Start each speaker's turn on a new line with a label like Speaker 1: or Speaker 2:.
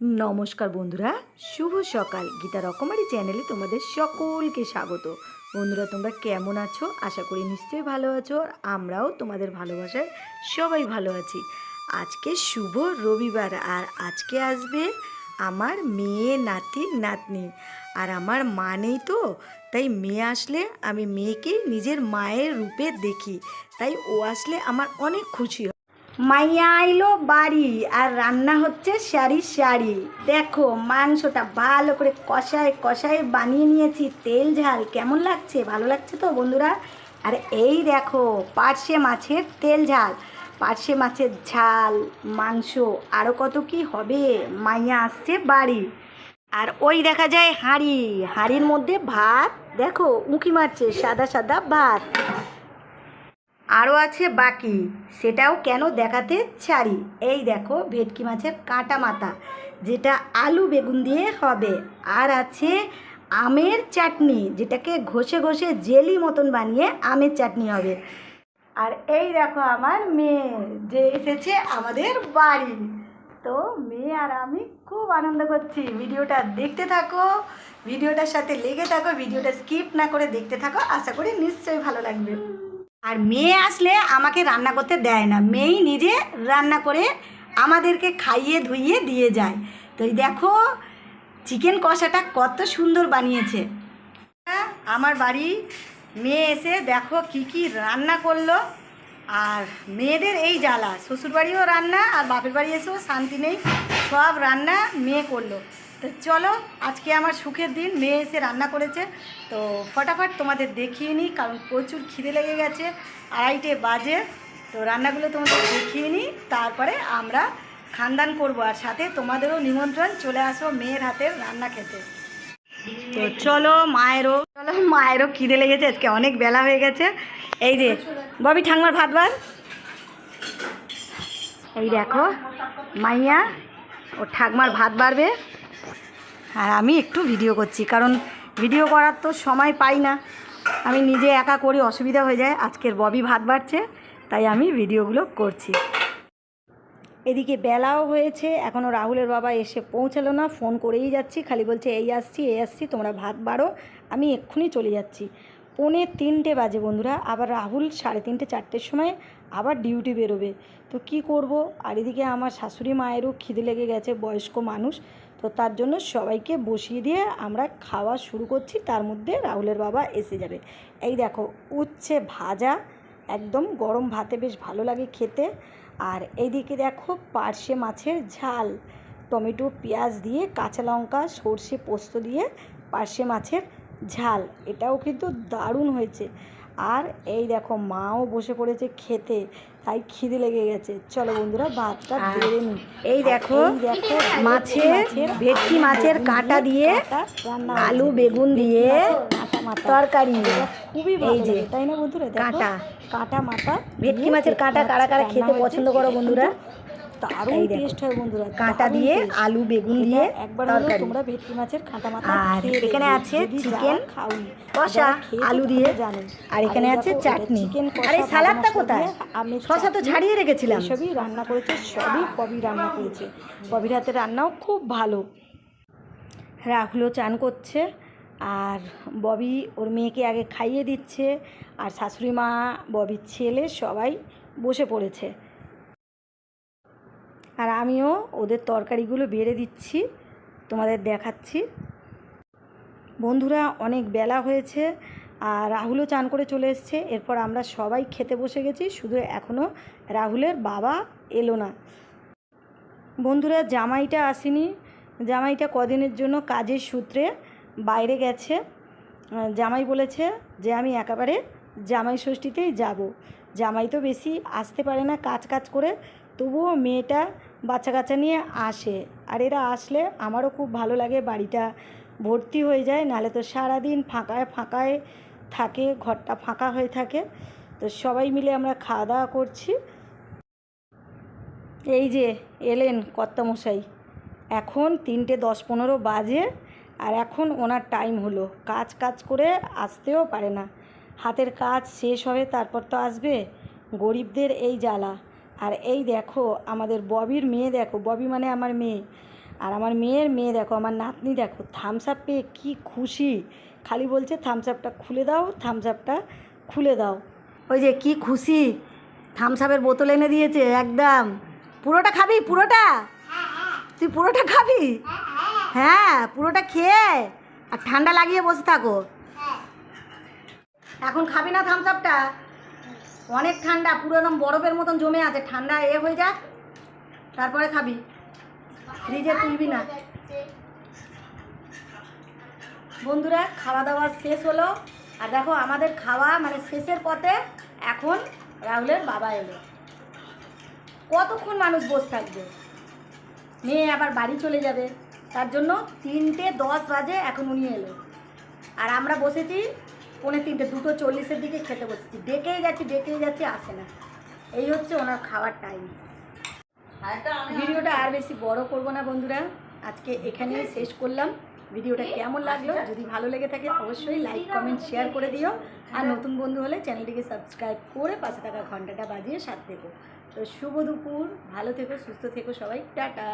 Speaker 1: নমস্কার বন্ধুরা, শুভ সকাল। গীতা রকমারি চ্যানেলে তোমাদের সকলকে স্বাগত। বন্ধুরা, তোমরা কেমন আছো? আশা করি নিশ্চয়ই ভালো আছো। আর আমরাও তোমাদের ভালোবাসায় সবাই ভালো আছি। আজকে শুভ রবিবার, আর আজকে আসবে আমার মেয়ে নাতি নাতনি। আর আমার মা নেই তো, তাই মেয়ে আসলে আমি মেয়েকে নিজের মায়ের রূপে দেখি। তাই ও আসলে আমার অনেক খুশি হয়। মাইয়া আইলো বাড়ি আর রান্না হচ্ছে শাড়ি শাড়ি। দেখো, মাংসটা ভালো করে কষায় কষায় বানিয়ে নিয়েছি, তেল ঝাল। কেমন লাগছে? ভালো লাগছে তো বন্ধুরা? আর এই দেখো, পার্শে মাছের তেল ঝাল। পার্শে মাছের ঝাল, মাংস আরও কত কি হবে? মাইয়া আসছে বাড়ি। আর ওই দেখা যায় হাঁড়ি। হাঁড়ির মধ্যে ভাত, দেখো, উঁকি মারছে সাদা সাদা ভাত। আরও আছে বাকি। সেটাও কেন দেখাতে ছাড়ি এই দেখো, ভেটকি মাছের কাঁটা মাথা, যেটা আলু বেগুন দিয়ে হবে। আর আছে আমের চাটনি, যেটাকে ঘষে ঘষে জেলি মতন বানিয়ে আমের চাটনি হবে। আর এই দেখো আমার মেয়ে, যে এসেছে আমাদের বাড়ি। তো মেয়ে আর আমি খুব আনন্দ করছি। ভিডিওটা দেখতে থাকো, ভিডিওটার সাথে লেগে থাকো, ভিডিওটা স্কিপ না করে দেখতে থাকো। আশা করি নিশ্চয়ই ভালো লাগবে। আর মেয়ে আসলে আমাকে রান্না করতে দেয় না। মেয়েই নিজে রান্না করে আমাদেরকে খাইয়ে ধুইয়ে দিয়ে যায়। তো এই দেখো চিকেন কষাটা কত সুন্দর বানিয়েছে। হ্যাঁ, আমার বাড়ি মেয়ে এসে দেখো কি কি রান্না করল। আর মেয়েদের এই জ্বালা শ্বশুরবাড়িও রান্না আর বাপের বাড়ি এসেও শান্তি নেই সব রান্না মেয়ে করল। তো চলো, আজকে আমার সুখের দিন, মেয়ে এসে রান্না করেছে। তো ফটাফট তোমাদের দেখিয়ে নিই, কারণ প্রচুর খিদে লেগে গেছে, আড়াইটে বাজে। তো রান্নাগুলো তোমাদের দেখিয়ে নিই, তারপরে আমরা খানদান করব, আর সাথে তোমাদেরও নিমন্ত্রণ, চলে আসো মেয়ের হাতের রান্না খেতে। তো চলো, মায়েরও চলো, মায়েরও খিদে লেগেছে, আজকে অনেক বেলা হয়ে গেছে। এই যে, ববি ঠাংমার ভাত বার এই দেখো, মাইয়া ও ঠাকমার ভাত বাড়বে। আর আমি একটু ভিডিও করছি, কারণ ভিডিও করার তো সময় পাই না। আমি নিজে একা করি, অসুবিধা হয়ে যায়। আজকের ববি ভাত বাড়ছে, তাই আমি ভিডিওগুলো করছি। এদিকে বেলাও হয়েছে এখনও রাহুলের বাবা এসে পৌঁছালো না ফোন করেই যাচ্ছি, খালি বলছে, এই আসছি এই আসছি, তোমরা ভাত বাড়ো, আমি এক্ষুনি চলে যাচ্ছি। পৌনে তিনটে বাজে বন্ধুরা, আবার রাহুল সাড়ে তিনটে, চারটের সময় আবার ডিউটি বেরোবে। তো কি করব? আর এদিকে আমার শাশুড়ি মায়েরও খিদে লেগে গেছে, বয়স্ক মানুষ তো তার জন্য সবাইকে বসিয়ে দিয়ে আমরা খাওয়া শুরু করছি। তার মধ্যে রাহুলের বাবা এসে যাবে। এই দেখো, উচ্ছে ভাজা, একদম গরম ভাতে বেশ ভালো লাগে খেতে। আর এইদিকে দেখো, পার্শে মাছের ঝাল। টমেটো, পেঁয়াজ দিয়ে কাঁচা লঙ্কা, সর্ষে পোস্ত দিয়ে পার্শে মাছের ঝাল। এটাও কিন্তু দারুণ হয়েছে। আর এই দেখো মাও বসে পড়েছে খেতে তাই খিদে লেগে গেছে। চলো বন্ধুরা ভাতটা বেড়ে নিই। এই দেখো দেখো মাছের ভেটকি মাছের কাঁটা দিয়ে আলু বেগুন দিয়ে তরকারি। খুবই এই যে তাই না বন্ধুরা? কাঁটা। কাঁটা মাথা ভেটকি মাছের কাঁটা কারা কারা খেতে পছন্দ করো বন্ধুরা? দারুণ টেস্ট হয় বন্ধুরা কাঁটা দিয়ে আলু বেগুন দিয়ে একবার তোমরা ভেটকি মাছের কাঁটা মাথা আর এখানে আছে চিকেন কষা আলু দিয়ে। জানেন আর এখানে আছে চাটনি। আর এই সালাদটা কোথায়? আমি শসা তো ছাড়িয়ে রেখেছিলাম। সবই রান্না করেছে সবই কবি রান্না করেছে। কবির হাতের রান্নাও খুব ভালো। রাহুলও চান করছে আর ববি ওর মেয়েকে আগে খাইয়ে দিচ্ছে আর শাশুড়ি মা ববির ছেলে সবাই বসে পড়েছে। আর আমিও ওদের তরকারিগুলো বেড়ে দিচ্ছি, তোমাদের দেখাচ্ছি। বন্ধুরা, অনেক বেলা হয়েছে আর রাহুলও চান করে চলে এসছে। এরপর আমরা সবাই খেতে বসে গেছি, শুধু এখনও রাহুলের বাবা এলো না। বন্ধুরা, জামাইটা আসেনি। জামাইটা কদিনের জন্য কাজের সূত্রে বাইরে গেছে। জামাই বলেছে যে, আমি একেবারে জামাই ষষ্ঠীতেই যাব। জামাই তো বেশি আসতে পারে না কাজ কাজ করে, তবুও মেয়েটা বাচ্চা কাচ্চা নিয়ে আসে। আর এরা আসলে আমারও খুব ভালো লাগে, বাড়িটা ভর্তি হয়ে যায়, নাহলে তো সারাদিন ফাঁকায় ফাঁকায় থাকে, ঘরটা ফাঁকা হয়ে থাকে। তো সবাই মিলে আমরা খাওয়া দাওয়া করছি। এই যে এলেন কর্তামশাই। এখন তিনটে দশ পনেরো বাজে আর এখন ওনার টাইম হলো। কাজ কাজ করে আসতেও পারে না। হাতের কাজ শেষ হবে, তারপর তো আসবে। গরিবদের এই জ্বালা। আর এই দেখো, আমাদের ববির মেয়ে দেখো, ববি মানে আমার মেয়ে। আর আমার মেয়ের মেয়ে দেখো, আমার নাতনি দেখো থামস আপ পেয়ে কী খুশি। খালি বলছে থামস আপটা খুলে দাও থামস আপটা খুলে দাও। ওই যে কি খুশি থামস আপের বোতল এনে দিয়েছে, একদম। পুরোটা খাবি, পুরোটা? তুই পুরোটা খাবি? হ্যাঁ পুরোটা খেয়ে আর ঠান্ডা লাগিয়ে বসে থাকো। এখন খাবি না থামস আপটা অনেক ঠান্ডা, পুরো একদম বরফের মতন জমে আছে। ঠান্ডা এ হয়ে যাক, তারপরে খাবি। ফ্রিজে তুলবি না। বন্ধুরা খাওয়া দাওয়া শেষ হলো। আর দেখো, আমাদের খাওয়া মানে শেষের পথে এখন রাহুলের বাবা এলো। কতক্ষণ মানুষ বসে থাকবে? মেয়ে আবার বাড়ি চলে যাবে। তার জন্য তিনটে দশ বাজে এখন উনি এলো। আর আমরা বসেছি পৌনে তিনটে দুটো চল্লিশের দিকে খেতে বসেছি। ডেকেই যাচ্ছি ডেকেই যাচ্ছি আসে না। এই হচ্ছে ওনার খাওয়ার টাইম ভিডিওটা আর বেশি বড় করব না বন্ধুরা। আজকে এখানেই শেষ করলাম। ভিডিওটা কেমন লাগল? যদি ভালো লেগে থাকে অবশ্যই লাইক কমেন্ট শেয়ার করে দিও। আর নতুন বন্ধু হলে চ্যানেলটিকে সাবস্ক্রাইব করে পাশে থাকা ঘন্টাটা বাজিয়ে সাথ থেকো। তো শুভ দুপুর। ভালো থেকো সুস্থ থেকো সবাই। টাটা।